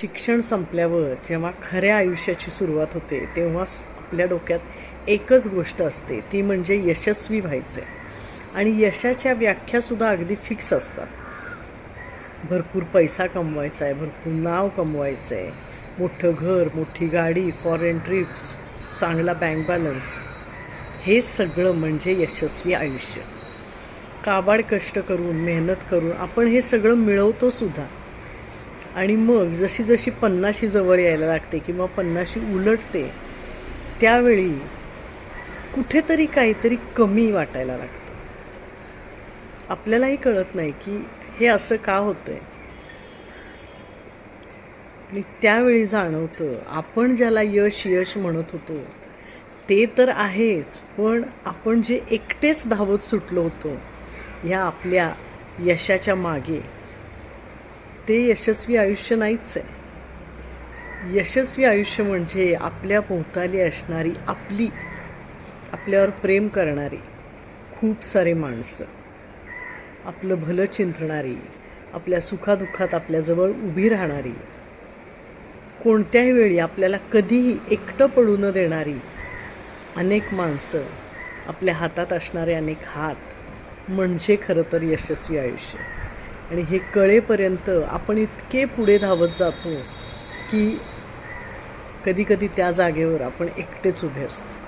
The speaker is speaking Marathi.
शिक्षण संपल्यावर जेव्हा खऱ्या आयुष्याची सुरुवात होते तेव्हा आपल्या डोक्यात एकच गोष्ट असते ती म्हणजे यशस्वी व्हायचं. आणि यशाच्या व्याख्यासुद्धा अगदी फिक्स असतात. भरपूर पैसा कमवायचा आहे भरपूर नाव कमवायचं आहे मोठं घर मोठी गाडी फॉरेन ट्रिप्स चांगला बँक बॅलन्स हे सगळं म्हणजे यशस्वी आयुष्य. काबाड कष्ट करून मेहनत करून आपण हे सगळं मिळवतो सुद्धा. आणि मग जशी जशी पन्नाशी जवळ यायला लागते किंवा पन्नाशी उलटते त्यावेळी कुठेतरी काहीतरी कमी वाटायला लागतं. आपल्यालाही कळत नाही की हे असं का होतंय. आणि त्यावेळी जाणवतं आपण ज्याला यश यश म्हणत होतो ते तर आहेच पण आपण जे एकटेच धावत सुटलो होतो ह्या आपल्या यशाच्या मागे. ते यशस्वी आयुष्य नाहीच आहे यशस्वी आयुष्य म्हणजे आपल्या भोवताली असणारी आपली आपल्यावर प्रेम करणारी खूप सारे माणसं. आपलं भलं चिंतणारी आपल्या सुखादुःखात आपल्याजवळ उभी राहणारी कोणत्याही वेळी आपल्याला कधीही एकटं पडू न देणारी अनेक माणसं आपल्या हातात असणारे अनेक हात. म्हणजे खरं तर यशस्वी आयुष्य. आणि हे कळेपर्यंत आपण इतके पुढे धावत जातो की कधीकधी त्या जागेवर आपण एकटेच उभे असतो.